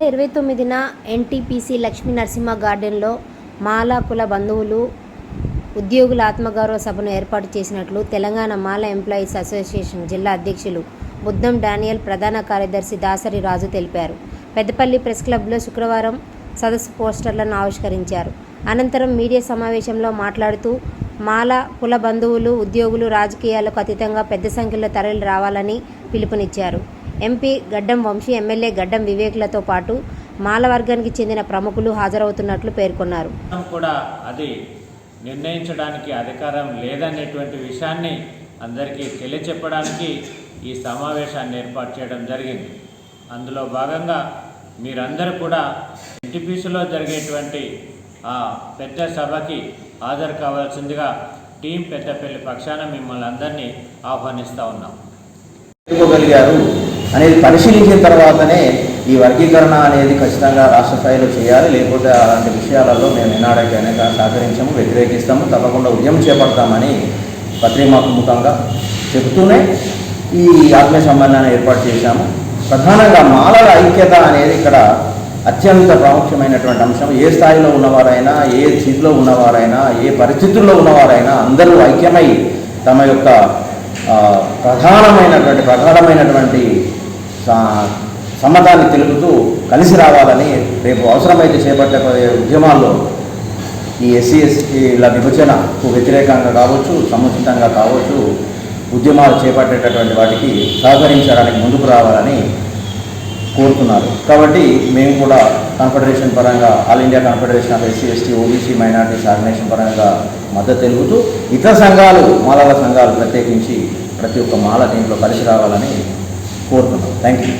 ఇరవై తొమ్మిదిన ఎన్టీపీసీ లక్ష్మీ నరసింహ గార్డెన్లో మాలా కుల బంధువులు ఉద్యోగుల ఆత్మగౌరవ సభను ఏర్పాటు చేసినట్లు తెలంగాణ మాల ఎంప్లాయీస్ అసోసియేషన్ జిల్లా అధ్యక్షులు బుద్ధం డానియల్ ప్రధాన కార్యదర్శి దాసరి రాజు తెలిపారు. పెద్దపల్లి ప్రెస్ క్లబ్లో శుక్రవారం సదస్సు పోస్టర్లను ఆవిష్కరించారు. అనంతరం మీడియా సమావేశంలో మాట్లాడుతూ మాల కుల బంధువులు ఉద్యోగులు రాజకీయాలకు అతీతంగా పెద్ద సంఖ్యలో తరలి రావాలని పిలుపునిచ్చారు. ఎంపీ గడ్డం వంశీ ఎమ్మెల్యే గడ్డం వివేక్లతో పాటు మాల వర్గానికి చెందిన ప్రముఖులు హాజరవుతున్నట్లు పేర్కొన్నారు. మనం కూడా అది నిర్ణయించడానికి అధికారం లేదనేటువంటి విషయాన్ని అందరికీ తెలియచెప్పడానికి ఈ సమావేశాన్ని ఏర్పాటు చేయడం జరిగింది. అందులో భాగంగా మీరందరూ కూడా ఎన్టీపీసీలో జరిగేటువంటి ఆ పెద్ద సభకి హాజరు కావాల్సిందిగా టీం పెద్దపల్లి పక్షాన మిమ్మల్ని అందరినీ ఆహ్వానిస్తూ ఉన్నాం. అనేది పరిశీలించిన తర్వాతనే ఈ వర్గీకరణ అనేది ఖచ్చితంగా రాష్ట్ర స్థాయిలో చేయాలి. లేకపోతే అలాంటి విషయాలలో మేము ఎన్ఆర్ఐకి కానీ సహకరించాము వ్యతిరేకిస్తాము. తప్పకుండా ఉద్యమం చేపడతామని పత్రిమాముఖంగా చెబుతూనే ఈ ఆత్మీయ సంబంధాన్ని ఏర్పాటు చేశాము. ప్రధానంగా మాలల ఐక్యత అనేది ఇక్కడ అత్యంత ప్రాముఖ్యమైనటువంటి అంశం. ఏ స్థాయిలో ఉన్నవారైనా ఏ స్థితిలో ఉన్నవారైనా ఏ పరిస్థితుల్లో ఉన్నవారైనా అందరూ ఐక్యమై తమ యొక్క ప్రధానమైనటువంటి ప్రధానమైనటువంటి సా- సమ్మతాన్ని తెలుపుతూ కలిసి రావాలని రేపు అవసరమైతే చేపట్టబోయే ఉద్యమాల్లో ఈ ఎస్సీ ఎస్టీల విభజనకు వ్యతిరేకంగా కావచ్చు సముచితంగా కావచ్చు ఉద్యమాలు చేపట్టేటటువంటి వాటికి సహకరించడానికి ముందుకు రావాలని కోరుతున్నారు. కాబట్టి మేము కూడా కాన్ఫెడరేషన్ పరంగా all India confederation of SC ST OBC minorities organisation పరంగా మద్దతు తెలుగుతూ ఇతర సంఘాలు మాలల సంఘాలు ప్రత్యేకించి ప్రతి ఒక్క మాల దీంట్లో కలిసి రావాలని కోరుతున్నాం. Thank you